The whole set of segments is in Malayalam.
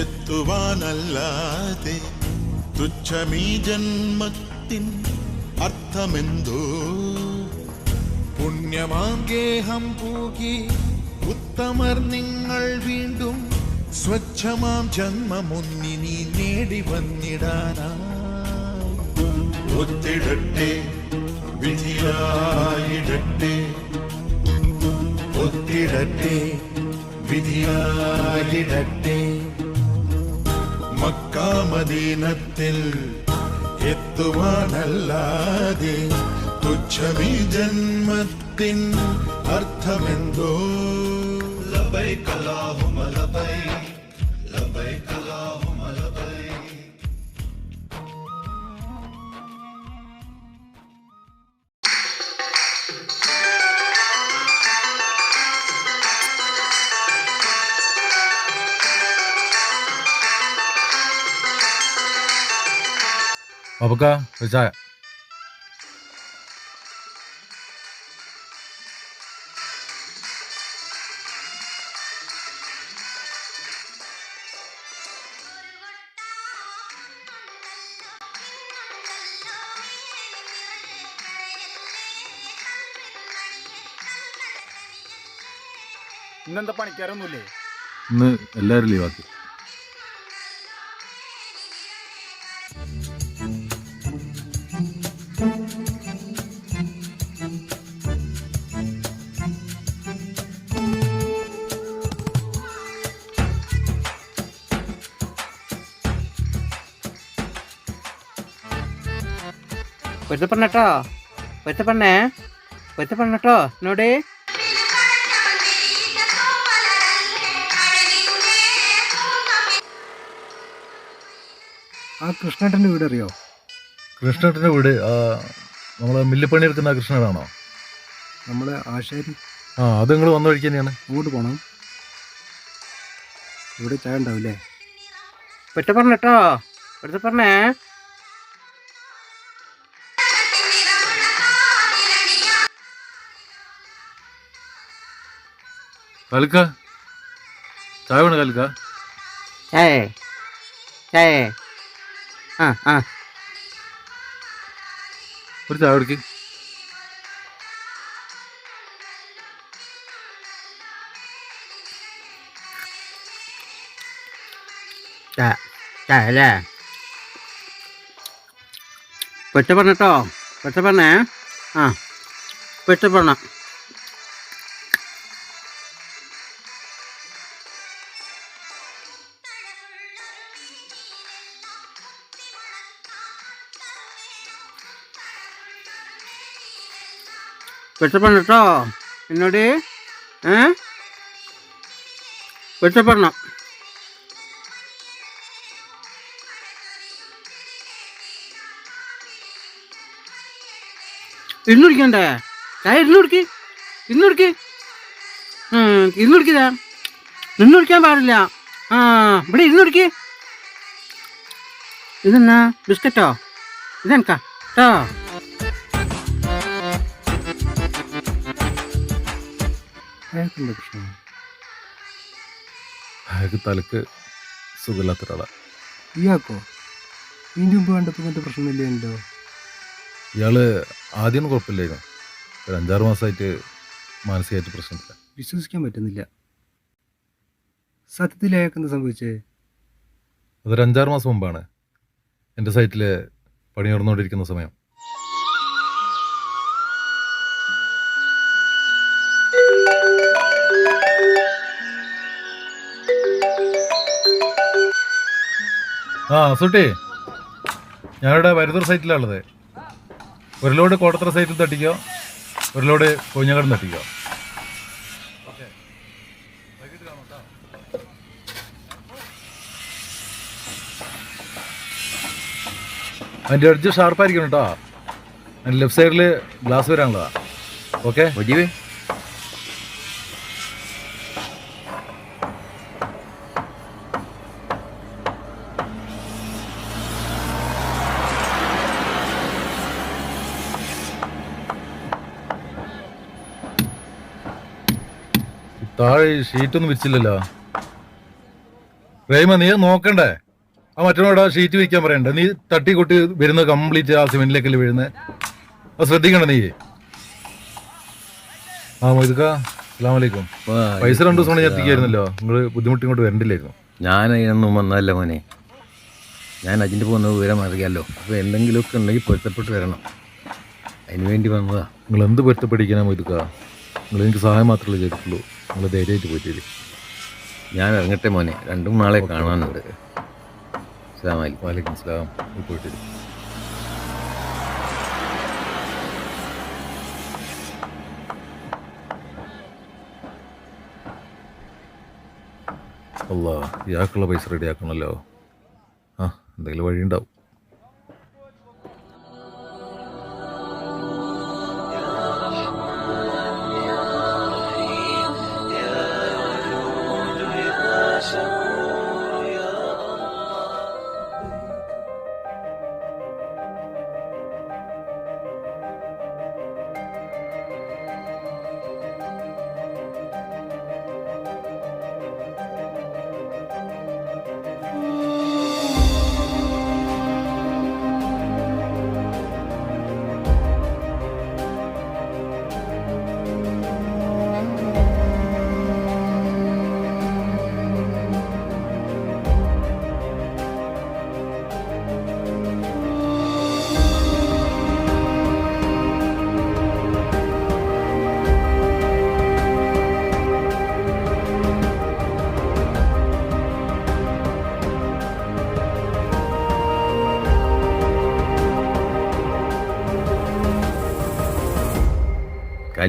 എത്തുവാനല്ലാതെ തുച്ഛമീ ജന്മത്തിൻ അർത്ഥമെന്തോ? പുണ്യമാഗേഹം പൂകി ഉത്തമർ നിങ്ങൾ വീണ്ടും സ്വച്ഛമാം ജന്മമൊന്നിനി നേടി വന്നിടാനാ വിധിയായിടട്ടെ. ഒത്തിടട്ടെ വിധിയായിടട്ടെ. മക്കാമദീനത്തിൽ എത്തുവാനല്ലാതെ തുച്ഛമീ ജന്മത്തിൻ അർത്ഥമെന്തോ ലബൈക് പപ്പക്ക ഒരു ചായ ഇന്നെന്താ പണിക്കാരൊന്നുമില്ലേ? ഇന്ന് എല്ലാവരും ലീവാക്കി പൊരുത്തപ്പെടണട്ടോ പൊരുത്തപ്പെടണേ പൊരുത്തപ്പെടണട്ടോ എന്നോട് ആ കൃഷ്ണേട്ടന്റെ വീട് അറിയോ കൃഷ്ണേട്ടന്റെ വീട് ആ നമ്മളെ മില്ലിപ്പണി എടുക്കുന്ന കൃഷ്ണനാണോ? നമ്മളെ ആശാരി. ആ അത് നിങ്ങൾ വന്ന വഴിക്ക് തന്നെയാണ്. അങ്ങോട്ട് പോകണം ഇവിടെ ചായ ഉണ്ടാവില്ലേ? പൊരുത്തപ്പെടണട്ടോ പൊരുത്തപ്പെടണേ കാലിക്ക ചായ വേണം കാലിക്ക ചായേ ചായേ. ആ ആ. ഒരു ചായ കുടിക്ക്. ചായ അല്ലേ? പെട്ട് പറഞ്ഞട്ടോ പെട്ട് പറഞ്ഞേ. ആ പൊരുത്തപ്പെടണം കേട്ടോ എന്നോട് ഏ? പൊരുത്തപ്പെടണം ഇരുന്ന് കുടിക്കണ്ടേ? ചായ ഇരുന്ന് കുടിക്ക്. ഇരുന്ന് കുടിക്ക്. ഇരുന്ന് കുടിക്കതാ നിന്ന് കുടിക്കാൻ പാടില്ല. ആ ഇവിടെ കുടിക്ക്. ഇതെന്നാ? ബിസ്ക്കറ്റോ? ഇതെനക്കാ. അയാൾക്കുണ്ടോ പ്രശ്നം അയാൾക്ക് തലക്ക് സുഖമില്ലാത്ത ഒരാളാണ് ഇയാൾക്കോ? ഇതിന്റെ മുമ്പ് കണ്ടപ്പോൾ ഇങ്ങനത്തെ പ്രശ്നമില്ലല്ലോ ഇയാൾ ആദ്യം കുഴപ്പമില്ലായിരുന്നു. ഒരു അഞ്ചാറ് മാസമായിട്ട് മാനസികമായിട്ട് പ്രശ്നമില്ല. വിശ്വസിക്കാൻ പറ്റുന്നില്ല. സത്യത്തിൽ അയാൾക്ക് എന്താ സംഭവിച്ചേ? അതൊരു അഞ്ചാറ് മാസം മുമ്പാണ്. എന്റെ സൈറ്റിൽ പണി നടന്നുകൊണ്ടിരിക്കുന്ന സമയം. ആ സുട്ടി. ഞാനിവിടെ വരുതൂർ സൈറ്റിലാണുള്ളത് ഒരു ലോഡ് കോടത്തറ സൈറ്റിൽ തട്ടിക്കോ? ഒരു ലോഡ് കൊഞ്ഞകടം തട്ടിക്കോ? അതിന്റെ അടിച്ച് ഷാർപ്പായിരിക്കണം കേട്ടോ ലെഫ്റ്റ് സൈഡിൽ ഗ്ലാസ് വരാനുള്ളതാ. ഓക്കെ ഷീറ്റൊന്നും വിരിച്ചില്ലല്ലോ. റേമ നീ നോക്കണ്ടേ? ആ മറ്റൊരാടെ ഷീറ്റ് വിരിക്കാൻ പറയണ്ടേ? നീ തട്ടി കൊട്ടി വരുന്നത് കംപ്ലീറ്റ് ആ സിമെന്റിലേക്കല്ലേ വീഴുന്നത് അത് ശ്രദ്ധിക്കണ്ട നീ? ആ മൊയ്തുക്ക അസ്സാം വലൈക്കും പൈസ രണ്ടു ദിവസം കൊണ്ട് ഞാൻ എത്തിക്കായിരുന്നല്ലോ. നിങ്ങൾ ബുദ്ധിമുട്ട് ഇങ്ങോട്ട് വരണ്ടില്ലായിരുന്നു. ഞാൻ അതിനൊന്നും വന്നതല്ല മോനെ? ഞാൻ അജിന്റെ പോകുന്ന വിവരം അറിയാമല്ലോ അപ്പോൾ എന്തെങ്കിലുമൊക്കെ ഉണ്ടെങ്കിൽ പൊരുത്തപ്പെട്ട് വരണം. അതിന് വേണ്ടി വന്നതാ. നിങ്ങൾ എന്ത് പൊരുത്തപ്പെടിക്കാനാ മൊയ്തുക്ക? നിങ്ങൾ എനിക്ക് സഹായം മാത്രമേ ചെയ്തിട്ടുള്ളൂ. നിങ്ങൾ ധൈര്യമായിട്ട് പോയിട്ട് ഞാൻ ഇറങ്ങട്ടെ മോനെ. രണ്ടും നാളെ കാണാനുണ്ട്. അസ്സലാമു വലൈക്കും സ്ലാം പോയിട്ട് അല്ല ഇയാൾക്കുള്ള പൈസ റെഡി ആക്കണമല്ലോ ആ എന്തെങ്കിലും വഴിയുണ്ടാവും.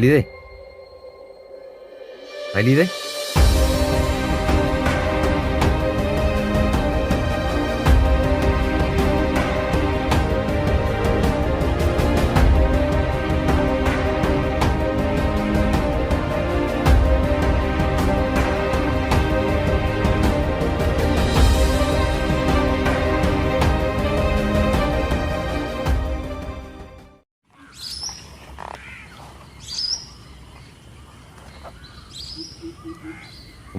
ഖലീദേ ഖലീദേ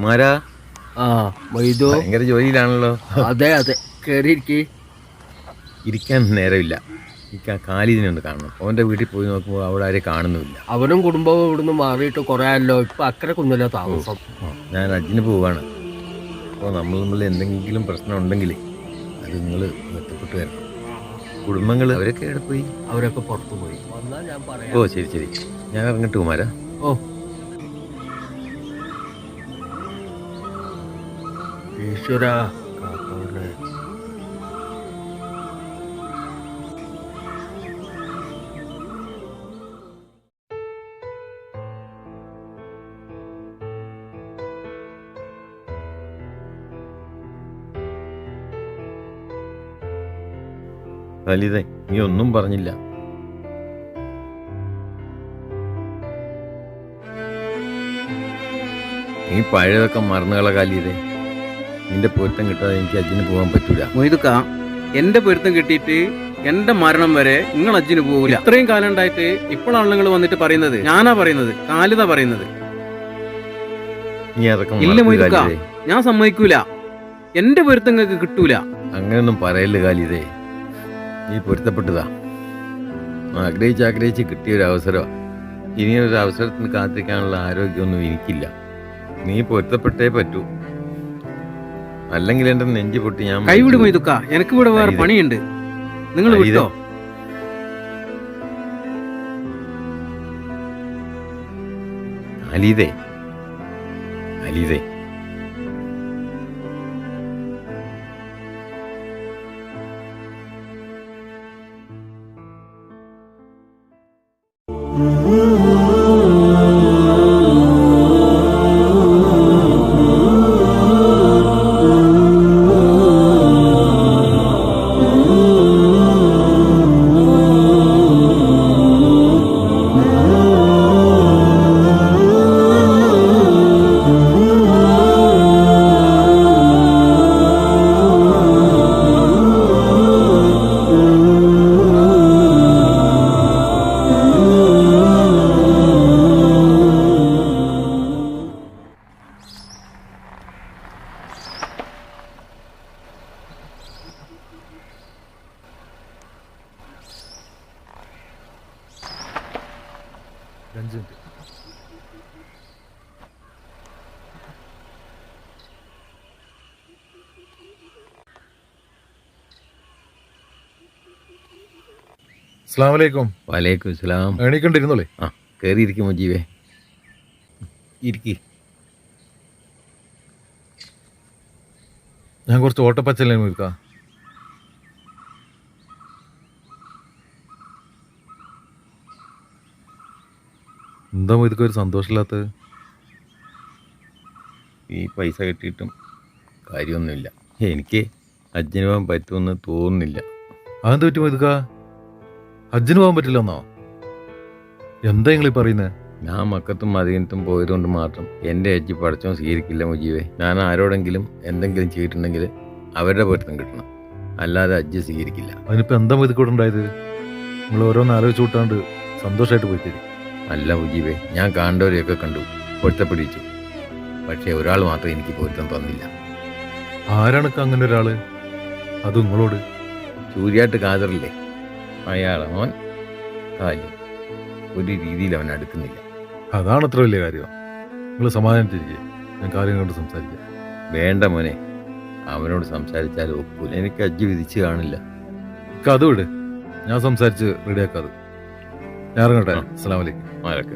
കുമാരാ ആ മൈദോ ഭയങ്കര ജോലിയിലാണല്ലോ. അതെ അതെ. കേറിയിരിക്കേ. ഇരിക്കാൻ നേരമില്ല. എനിക്ക് ആ കാലിദിനെ ഒന്ന് കാണണം. അവന്റെ വീട്ടിൽ പോയി നോക്കുമ്പോൾ അവിടെ ആരെയും കാണുന്നില്ല അവനും കുടുംബവും ഇവിടുന്ന് മാറിയിട്ട് കുറയാല്ലോ ആയല്ലോ. ഇപ്പൊ അക്കരെ കുന്നല്ലോ താമസം. ഞാൻ അജിന് പോവാണ്. അപ്പോൾ നമ്മൾ തമ്മിൽ എന്തെങ്കിലും പ്രശ്നം ഉണ്ടെങ്കിൽ അത് നിങ്ങൾ ബന്ധപ്പെട്ട് വരണം. കുടുംബങ്ങൾ അവരൊക്കെ എവിടെ പോയി? അവരൊക്കെ പുറത്തു പോയി. ഓ ശരി ശരി. ഞാൻ ഇറങ്ങിട്ട് കുമാരാ ഓ. ഈശ്വര കാത്തോളെ ലളിതേ നീ ഒന്നും പറഞ്ഞില്ല. നീ പഴയതൊക്കെ മറന്നുകള കാലിയതേ നിന്റെ പൊരുത്തം കിട്ടാതെ എനിക്ക് അജിന് പോകാൻ പറ്റൂല. മൊയ്തുക്ക എന്റെ പൊരുത്തം കിട്ടിയിട്ട് എന്റെ മരണം വരെ നിങ്ങൾ അജിന് പോകില്ല ഇത്രയും കാലം ഉണ്ടായിട്ട് ഇപ്പോഴാണ് നിങ്ങൾ വന്നിട്ട് പറയുന്നത്? ഞാനാ പറയുന്നത്. കാലിത പറയുന്നത്. നീ അതൊക്കെ ഇല്ല മൊയ്തുക്ക. ഞാൻ സമ്മതിക്കൂല. എന്റെ പൊരുത്തം നിങ്ങൾക്ക് കിട്ടൂല. അങ്ങനെയൊന്നും പറയല്ല കാലിതേ. നീ പൊരുത്തപ്പെട്ടതാ. ആഗ്രഹിച്ച് ആഗ്രഹിച്ച് കിട്ടിയ ഒരു അവസരമാണ് ഇനിയൊരു അവസരത്തിന് കാത്തിരിക്കാനുള്ള ആരോഗ്യമൊന്നും എനിക്കില്ല. നീ പൊരുത്തപ്പെട്ടേ പറ്റൂ. അല്ലെങ്കിൽ എന്റെ നെഞ്ചു പൊട്ടി ഞാൻ കൈവിട് മൊയ്തുക്ക എനിക്ക് ഇവിടെ വേറെ പണിയുണ്ട്. നിങ്ങൾ വിട്ടോ? അലീതേ അലീതേ Mm-hmm. അഞ്ച് മിനിറ്റ് അസ്സാം വലൈക്കും സ്ലാം എണീക്കണ്ടിരുന്നോളേ. ആ കയറിയിരിക്കും ജീവേ ഇരിക്കി. ഞാൻ കുറച്ച് ഓട്ടപ്പച്ചല്ലേ നിൽക്കാം എന്താ ഇതൊക്കെ ഒരു സന്തോഷമില്ലാത്തത് ഈ പൈസ കിട്ടിയിട്ടും കാര്യമൊന്നുമില്ല. എനിക്ക് ഹജ്ജിന് പോകാൻ പറ്റുമെന്ന് തോന്നുന്നില്ല. അതെന്ത് പറ്റുമോ ഇതുക്ക? ഹജ്ജിന് പോകാൻ പറ്റില്ലെന്നോ? എന്താ നിങ്ങൾ ഈ പറയുന്നത് ഞാൻ മക്കത്തും മദീനത്തും പോയതുകൊണ്ട് മാത്രം എന്റെ ഹജ്ജ് പഠിച്ചോ സ്വീകരിക്കില്ല മുജീവേ ഞാൻ ആരോടെങ്കിലും എന്തെങ്കിലും ചെയ്തിട്ടുണ്ടെങ്കിൽ അവരുടെ പൊരുത്തം കിട്ടണം. അല്ലാതെ ഹജ്ജ് സ്വീകരിക്കില്ല. അതിനിപ്പോൾ എന്താ ഇതുക്കൂടെ ഉണ്ടായത്? നിങ്ങൾ ഓരോന്ന് ആലോചിച്ച് കൂട്ടാണ്ട് സന്തോഷമായിട്ട് പോയി തരും അല്ല മുജീബേ ഞാൻ കാണേണ്ടവരെയൊക്കെ കണ്ടു പൊരുത്തപ്പെടിച്ചു പക്ഷേ ഒരാൾ മാത്രം എനിക്ക് പൊരുത്തം തന്നില്ല. ആരാണൊക്കെ അങ്ങനെ ഒരാൾ? അത് നിങ്ങളോട്? ചൂര്യാട്ട് കാതറില്ലേ അയാൾ അവൻ കാലി ഒരു രീതിയിൽ അവൻ അടുക്കുന്നില്ല. അതാണ് അത്ര വലിയ കാര്യം. നിങ്ങൾ സമാധാനത്തിരിക്കുക ഞാൻ കാര്യം കൊണ്ട് സംസാരിക്കാം. വേണ്ട മോനെ. അവനോട് സംസാരിച്ചാൽ ഒക്കൂല. എനിക്ക് അജ്ജി വിധിച്ച് കാണില്ല. കഥ അത് വിട്. ഞാൻ സംസാരിച്ച് റെഡിയാക്കാത് ഞാൻ ഇറങ്ങട്ടെ. അസ്സാം വലൈക്കും മാലക്കെ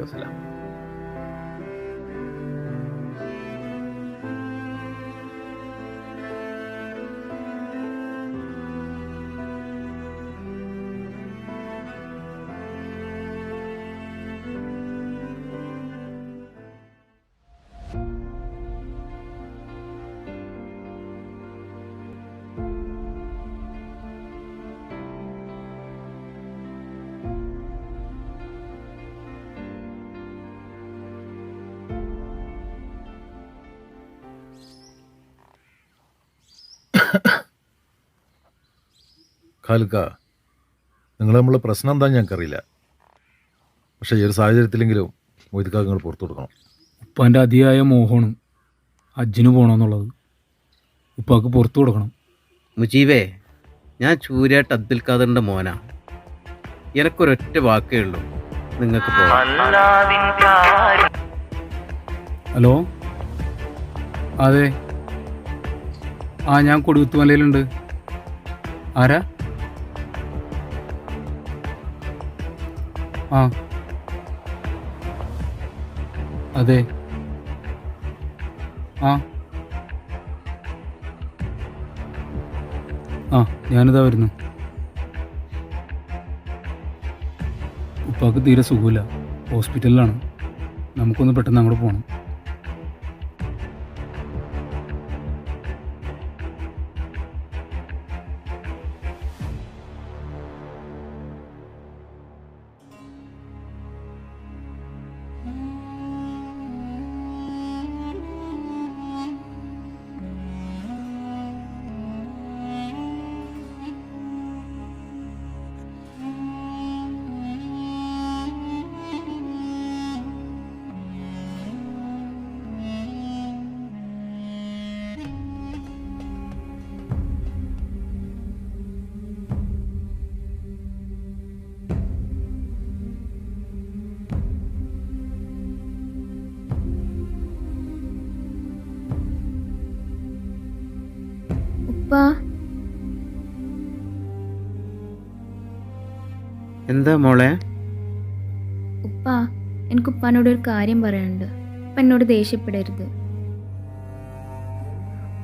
ഖാലിക്ക നിങ്ങൾ നമ്മളെ പ്രശ്നം എന്താണെന്ന് ഞങ്ങൾക്കറിയില്ല. പക്ഷേ ഈ ഒരു സാഹചര്യത്തിലെങ്കിലും മൊയ്തുക്കാക്ക് നിങ്ങൾ പുറത്തു കൊടുക്കണം. ഉപ്പാന്റെ അതിയായ മോഹമാണ് ഹജ്ജിന് പോകണമെന്നുള്ളത് ഉപ്പാക്ക് പുറത്തു കൊടുക്കണം. മുജീബേ ഞാൻ ചൂരായിട്ട് അബ്ദുൽ ഖാദറിന്റെ മോനാ. എനക്കൊരൊറ്റ വാക്കേ ഉള്ളൂ. നിങ്ങൾക്ക് ഹലോ? അതെ. ആ ഞാൻ കൊടുത്തുമലയിലുണ്ട് ആരാ? ആ. അതെ. ആ. ആ ഞാനിതാ വരുന്നു. ഉപ്പാക്ക് തീരെ സുഖമില്ല. ഹോസ്പിറ്റലിലാണ്. നമുക്കൊന്ന് പെട്ടെന്ന് അങ്ങോട്ട് പോകണം ഉപ്പാ എന്താ മോളെ? ഉപ്പാ എനിക്ക് ഉപ്പാനോട് ഒരു കാര്യം പറയാനുണ്ട്. ഉപ്പ എന്നോട് ദേഷ്യപ്പെടരുത്.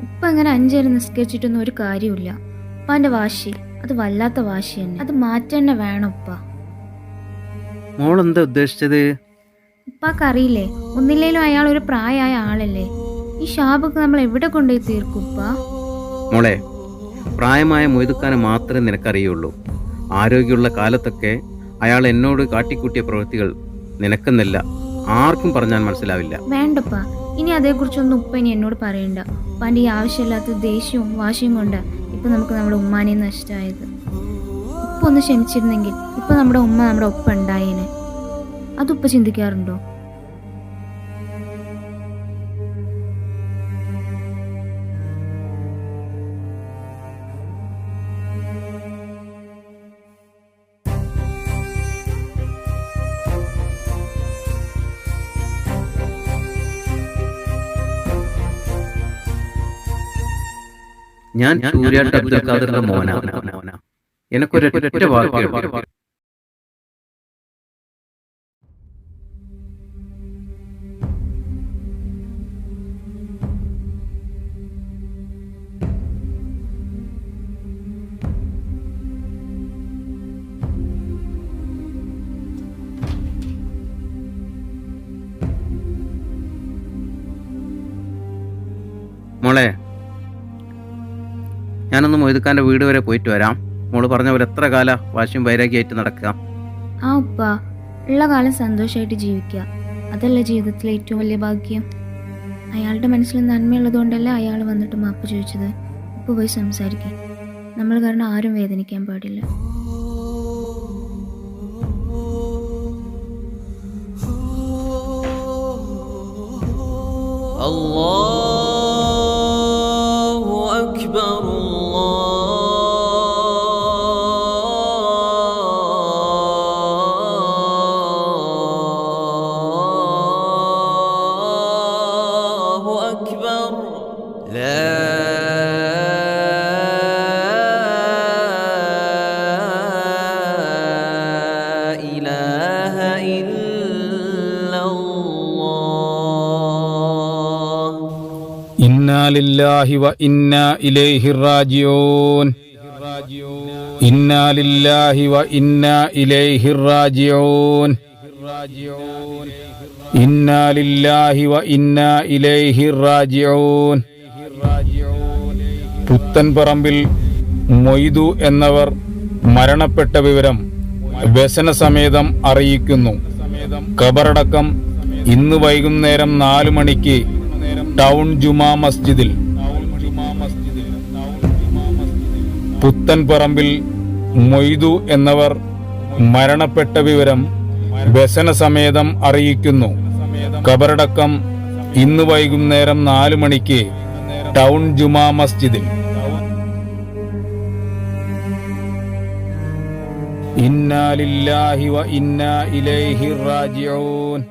ഉപ്പ അങ്ങനെ അഞ്ചേരം നിസ്കരിച്ചിട്ടൊന്നും ഒരു കാര്യമില്ല ഉപ്പാന്റെ വാശി അത് വല്ലാത്ത വാശി തന്നെ. അത് മാറ്റേണ്ട വേണം ഉപ്പ. മോൾ എന്താ ഉദ്ദേശിച്ചത്? ഉപ്പാക്കറിയില്ലേ ഒന്നില്ലേലും അയാൾ ഒരു പ്രായമായ ആളല്ലേ. ഈ ഷാബൊക്കെ നമ്മൾ എവിടെ കൊണ്ടുപോയി തീർക്കും ഉപ്പാ? മോളെ പ്രായമായ മൊയ്തുക്കാനെ മാത്രമേ നിനക്കറിയുള്ളൂ. ആരോഗ്യമുള്ള കാലത്തൊക്കെ അയാൾ എന്നോട് കാട്ടിക്കൂട്ടിയ പ്രവൃത്തികൾ നിനക്കെന്നല്ല ആർക്കും പറഞ്ഞാൽ മനസ്സിലാവില്ല. വേണ്ടപ്പാ ഇനി അതേക്കുറിച്ചൊന്നും ഉപ്പ ഇനി എന്നോട് പറയണ്ട. ഉപ്പാന്റെ ഈ ആവശ്യമില്ലാത്ത ദേഷ്യവും വാശിയും കൊണ്ട് ഇപ്പൊ നമുക്ക് നമ്മുടെ ഉമ്മാനെ നഷ്ടമായത് ഉപ്പ ഒന്ന് ക്ഷമിച്ചിരുന്നെങ്കിൽ ഇപ്പൊ നമ്മുടെ ഉമ്മ നമ്മുടെ ഉപ്പ ഉണ്ടായേനെ. അതുപ്പ ചിന്തിക്കാറുണ്ടോ? ഞാൻ സൂര്യാട്ട് അബ്ദുൽ ഖാദറിന്റെ മോനാണ് എനക്കൊരൊറ്റ വാക്ക് മോളെ ഞാനൊന്ന് മൊയ്തുക്കാന്റെ വീട് വരെ പോയിട്ട് വരാം. മോൾ പറഞ്ഞ പോലെ എത്ര കാല വാശിയും വൈരാഗ്യമായിട്ട് നടക്കുക. ആ ഉപ്പ ഉള്ള കാലം സന്തോഷമായിട്ട് ജീവിക്കുക. അതല്ല ജീവിതത്തിലെ ഏറ്റവും വലിയ ഭാഗ്യം. അയാളുടെ മനസ്സിൽ നന്മയുള്ളതുകൊണ്ടല്ലേ അയാൾ വന്നിട്ട് മാപ്പ് ചോദിച്ചത്. ഉപ്പ് പോയി സംസാരിക്കാൻ നമ്മൾ കാരണം ആരും വേദനിക്കാൻ പാടില്ല. Allah ഇന്നാലില്ലാഹി വ ഇന്നാ ഇലൈഹി റാജിഊൻ. ഇന്നാലില്ലാഹി വ ഇന്നാ ഇലൈഹി റാജിഊൻ. ഇന്നാലില്ലാഹി വ ഇന്നാ ഇലൈഹി റാജിഊൻ. പുത്തൻപറമ്പിൽ മൊയ്തു എന്നവർ മരണപ്പെട്ട വിവരം വ്യസന സമേതം അറിയിക്കുന്നു. കബറടക്കം ഇന്ന് വൈകുന്നേരം നാലു മണിക്ക് ടൗൺ ജുമാ മസ്ജിദിൽ പുത്തൻപറമ്പിൽ മൊയ്തു എന്നവർ മരണപ്പെട്ട വിവരം വ്യസന സമേതം അറിയിക്കുന്നു. ഖബറടക്കം ഇന്ന് വൈകുന്നേരം നാലു മണിക്ക് ടൗൺ ജുമാ മസ്ജിദിൽ. ഇന്നാലില്ലാഹി വ ഇന്നാ ഇലൈഹി റാജിഊൻ.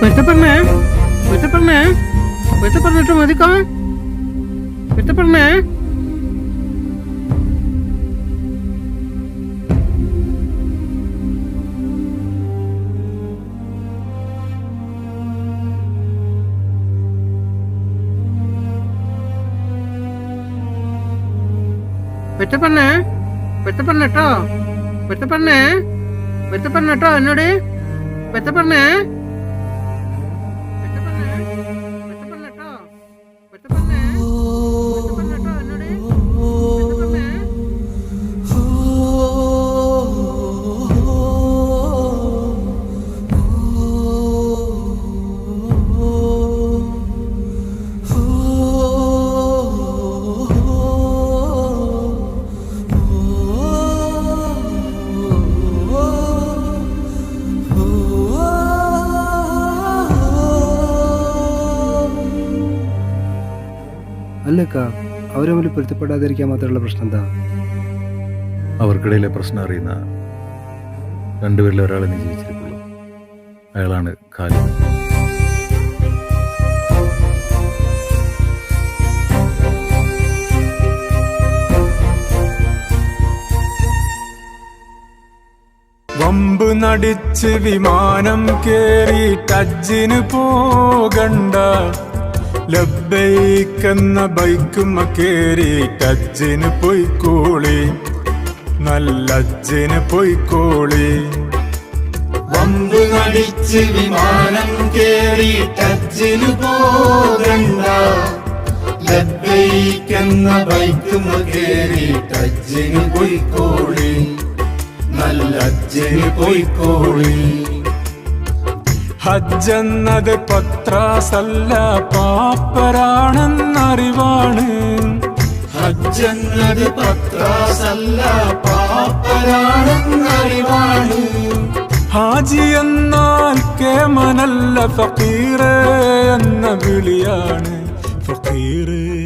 പൊരുത്തപ്പെടണേ പൊരുത്തപ്പെടണേ ಎತ್ತ ಬರ್ಲಿಟ್ರು ಮದಿಕವ ಎತ್ತ ಬರ್ನ பெத்த பண்ண பெத்த பண்ணட்டோ பெத்த பண்ண பெத்த பண்ணட்டோ என்னோடு? பெத்த பண்ண അല്ലക്ക അവരെ തമ്മിൽ പൊരുത്തപ്പെടാതിരിക്കാൻ മാത്രമുള്ള പ്രശ്നം എന്താ? അവർക്കിടയിലെ പ്രശ്നം അറിയുന്ന രണ്ടുപേരിൽ ഒരാളെ നീ ജീവിച്ചിരിക്കുള്ളൂ. അയാളാണ് ഖാലിദ് വമ്പ് നടിച്ച് വിമാനം കേറി ടജ്ജിന് പോകണ്ട. ലബ്ബൈക്കെന്ന ബൈക്കുമ്മ കേറി ടജ്ജിന് പൊയ്ക്കോളി നല്ല അജ്ജിന് പൊയ്ക്കോളി വമ്പ് നടിച്ച് വിമാനം കേറി ടച്ചിന് പോകണ്ട. ലബ്ബൈക്കെന്ന ബൈക്കും കേറി ടച്ചിന് പൊയ്ക്കോളി നല്ല പൊയ്ക്കോളി പോയിക്കോളി ഹജ്ജെന്നത് പത്രാസല്ല പാപ്പരാണെന്നറിവാണ്. ഹജ്ജെന്നത് പത്രാസല്ല പാപ്പരാണെന്നറിവാണ്. ഹാജി എന്നാൽ കേമനല്ല ഫക്കീറേ എന്ന വിളിയാണ്. ഫക്കീറേ.